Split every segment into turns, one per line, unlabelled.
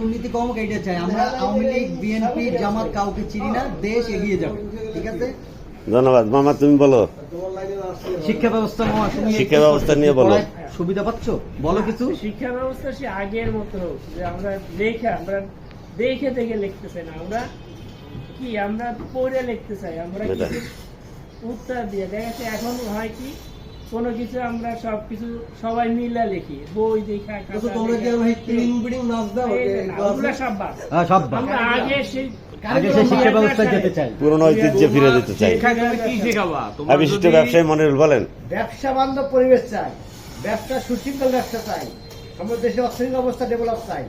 দুর্নীতি কমুক এইটা চাই আমরা আওয়ামী লীগ বিএনপি জামাত কাউকে চিনি না দেশ এগিয়ে যাবে। ঠিক আছে?
ধন্যবাদ। মামা তুমি বলো।
শিক্ষা ব্যবস্থা মামা, তুমি
শিক্ষা ব্যবস্থা নিয়ে বলো।
সুবিধা পাচ্ছ? বলো কিছু।
শিক্ষা ব্যবস্থা সে আগের মতো যে আমরা দেখে আমরা দেখে দেখে লিখতে চাই না। আমরা কি আমরা পড়ে লিখতে চাই। আমরা। উত্তর দিয়ে দেখা যাচ্ছে এখন হয় কি কোনো কিছু আমরা সব কিছু সবাই মিলে লিখি বই দেখা
তোমরা কি
দেখা,
ভাই বিডিং নাচ দাও?
এই যে না, ওগুলা সব বাদ।
হ্যাঁ, সব বাদ।
আমরা আগে সেই
আগে সেই শিক্ষা ব্যবস্থায় যেতে চাই।
পুরনো ঐতিহ্যে ফিরে যেতে চাই।
শিক্ষা তুমি কি শেখাবা? তোমার
আর বিশিষ্ট ব্যবসায়ী মনিরুল বলেন।
ব্যবসা বান্ধব পরিবেশ চাই। ব্যবসা সুশৃঙ্খল ব্যবসা চাই। আমাদের দেশে অর্থনৈতিক অবস্থা ডেভেলপ চাই।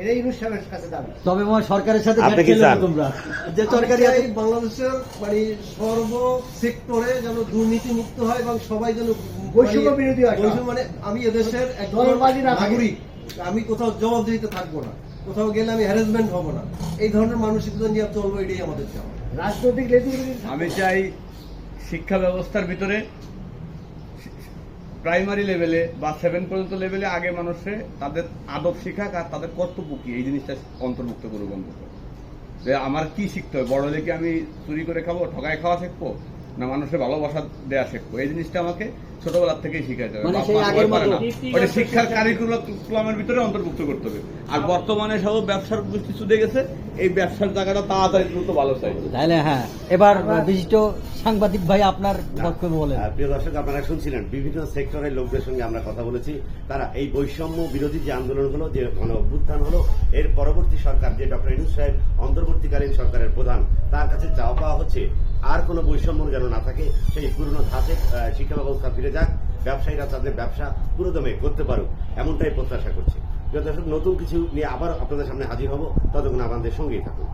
এটাই ইউনুস সাহেবের কাছে দাবি
তবে সরকারের সাথে
আপনি কি চান?
তোমরা যে
সরকারি
সরকারি
বাংলাদেশের মানে সর্ব সেক্টরে যেন দুর্নীতি মুক্ত হয় এবং সবাই যেন
বৈষম্য বিরোধী হয়।
বৈষম্য মানে আমি এদেশের একজন
থাকে।
নাগরিক আমি কোথাও জবাবদিহিতে থাকব না কোথাও গেলে আমি হ্যারাসমেন্ট হব না এই ধরনের মানসিকতা নিয়ে চলবো এটাই আমাদের চাওয়া
রাজনৈতিক
আমি চাই শিক্ষা ব্যবস্থার ভিতরে প্রাইমারি লেভেলে বা সেভেন পর্যন্ত লেভেলে আগে মানুষে তাদের আদব শিখাক আর তাদের কর্তব্য কি? এই জিনিসটা অন্তর্ভুক্ত করুক অন্তত। যে আমার কি শিখতে হবে বড় হলে আমি চুরি করে খাব? ঠকায় খাওয়া শিখব? না মানুষের ভালোবাসা দেওয়া শিখব? এই জিনিসটা আমাকে ছোটবেলার থেকেই শিখাইতে হবে
মানে
শিক্ষার কারিকুলামের ভিতরে অন্তর্ভুক্ত করতে হবে। আর বর্তমানে সব ব্যবসার গোষ্ঠী চুদে গেছে এই ব্যবসার জায়গাটা তাড়াতাড়ি দ্রুত ভালো চাই।
তাহলে হ্যাঁ এবার বিশিষ্ট সাংবাদিক ভাই আপনার বক্তব্য বলেন।
প্রিয় দর্শক আপনারা শুনছিলেন বিভিন্ন সেক্টরের লোকদের সঙ্গে আমরা কথা বলেছি। তারা এই বৈষম্য বিরোধী যে আন্দোলন হলো যে গণ অভ্যুত্থান হলো এর পরবর্তী সরকার যে ডক্টর ইনুস সাহেব অন্তর্বর্তীকালীন সরকারের প্রধান তার কাছে চাওয়া পাওয়া হচ্ছে। আর কোনো বৈষম্য যেন না থাকে সেই পুরনো ধাঁচে শিক্ষা ব্যবস্থা ফিরে যাক, ব্যবসায়ীরা তাদের ব্যবসা পুরোদমে করতে পারুক, এমনটাই প্রত্যাশা করছি। যত নতুন কিছু নিয়ে আবার আপনাদের সামনে হাজির হব, ততক্ষণ আমাদের সঙ্গেই থাকুন।